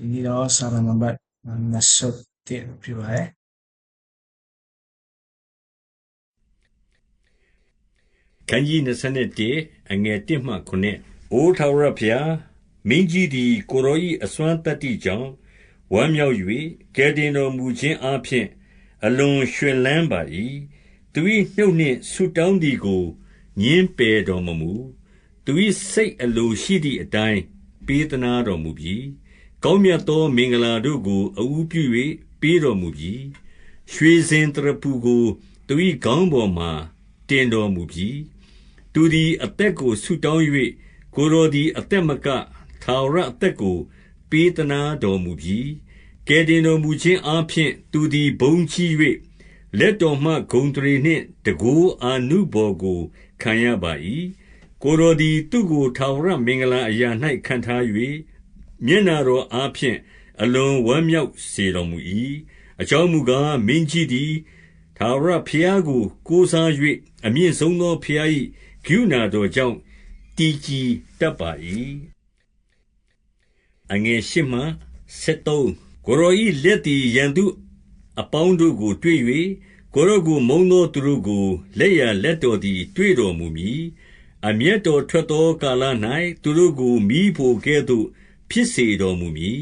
ဒီနေ့တော့စာလနံပါတ်21ပြပါတယ်ခန်းကြီး21အငယ်1မှ9အိုထာဝရဖျားမင်းကြီးသည်ကိုရောဤအစွမ်းတတ္တိကြောင့်ဝမ်းမြောက်၍ကယ်တင်တော်မူခြင်းအဖျင်အလွန်ရွှင်လန်းပါ၏သူ၏နှုတ်နှင့်ဆုတောင်းသည်ကိုညင်းပယ်တော်မမူသူ၏စိတ်အလိုရှိသည့်အတိုင်းပေးသနာတော်မူပြီး ကောင်းမြတ်သော မင်္ဂလာတို့ကိုအူးပြု၍ပေးတော်မူပြီးရွှေစင်တရပူကို သူ၏ခေါင်းပေါ်မှတင်တော်မူပြီးသူသည် အသက်ကို ဆုတောင်း၍ကိုယ်တော်သည် အသက်မက ထာဝရအသက်ကို ပေးသနာတော်မူပြီးကယ်တင်တော်မူခြင်းအပြင်သူသည် ဘုံကြီး၍လက်တော်မှ ဂုံတရီနှင့်တကိုးအာနုဘော်ကို ခံရပါ၏ကိုယ်တော်သည် သူ့ကို ထာဝရမင်္ဂလာအရာ၌ခံထား၍ မျက်နာတော်အားဖြင့် အလွန်ဝမ်းမြောက်စေတော်မူ၏အကြောင်းမူကား မင်းကြီးသည် ထာဝရဘုရားကို ကိုးစား၍အမြင့်ဆုံးသောဘုရား၏ကရုဏာတော်ကြောင့် တည်ကြည်တတ်ပါ၏အငယ်ရှိမှ73ကိုရောဤလက်သည် ရန်သူအပေါင်းတို့ကို တွေ့၍ကိုရောကို မုံသောသူတို့ကို လက်ရလက်တော်သည် တွေ့တော်မူမည် အမျက်တော်ထွက်သော ကာလ၌သူတို့ကိုမိဖို့ကဲ့သို့ ဖြစ်စေတော်မူမည်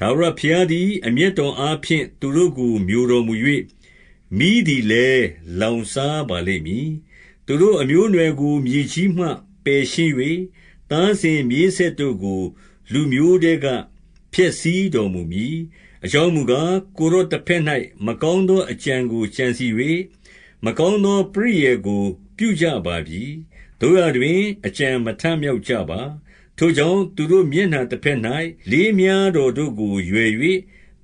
ဒါဝရဘုရားသည် အမျက်တော်အားဖြင့် သူတို့ကို မျိုးတော်မူ၍မိသည်လည်း လောင်စားပါလိမ့်မည် သူတို့အမျိုးအနွယ်ကို မြေကြီးမှ ပယ်ရှင်း၍သားစဉ်မြေးဆက်တို့ကို လူမျိုးတဲက ဖျက်ဆီးတော်မူမည် အကြောင်းမူကား ကိုရောတစ်ဖက်၌မကောင်းသောအကြံကို ကြံစီ၍မကောင်းသော ပရိယေကို ပြုကြပါပြီတို့ရတွင် အကြံမထမြောက်ကြပါ ထိုကြောင့်သူတို့မျက်နှာတစ်ဖက်၌လေးများတော်တို့ကို ရွယ်၍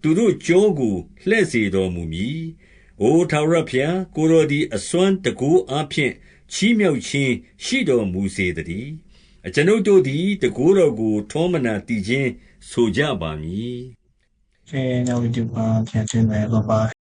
သူတို့ကြောကိုလှဲ့စေတော်မူမည်။အိုထာဝရဘုရား ကိုယ်တော်သည် အစွမ်းတကူအားဖြင့် ချီးမြှောက်ခြင်းရှိတော်မူစေတည်း။အကျွန်ုပ်တို့သည်တကူတော်ကို ထောမနာတည်ခြင်းဆိုကြပါမည်။